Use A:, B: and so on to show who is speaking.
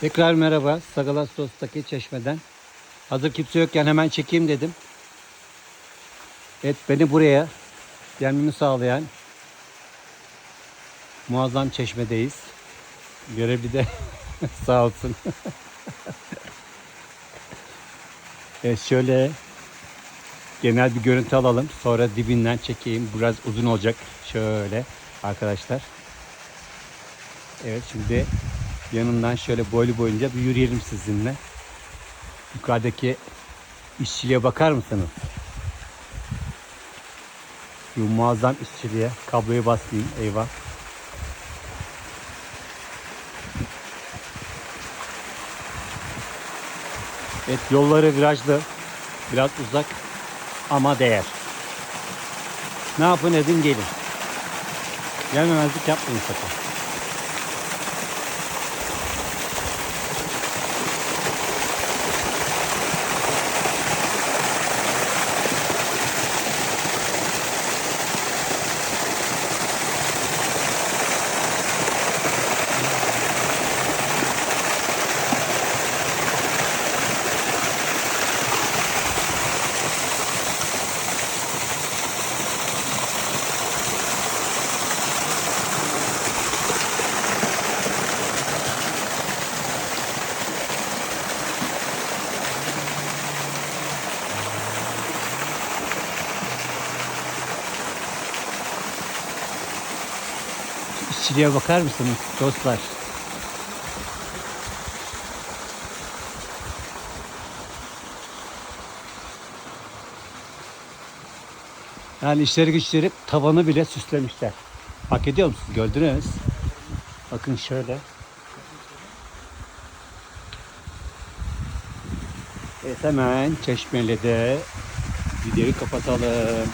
A: Tekrar merhaba. Sagalasos'taki çeşmeden. Hazır kimse yokken hemen çekeyim dedim. Evet beni buraya gelmemi sağlayan muazzam çeşmedeyiz. Görevli de sağ olsun. evet şöyle genel bir görüntü alalım. Sonra dibinden çekeyim. Biraz uzun olacak. Şöyle arkadaşlar. Evet şimdi yanından şöyle boylu boyunca bir yürüyelim sizinle. Yukarıdaki işçiliğe bakar mısınız? Şu muazzam işçiliğe kabloyu basmayayım eyvah. Evet yolları virajlı. Biraz uzak ama değer. Ne yapın edin gelin. Gelmemezlik yapmayın sakın. İşçiliğe bakar mısınız dostlar? Yani işleri güçleri tavanı bile süslemişler. Hak ediyor musunuz? Gördünüz. Bakın şöyle. Evet hemen çeşmeli de videoyu kapatalım.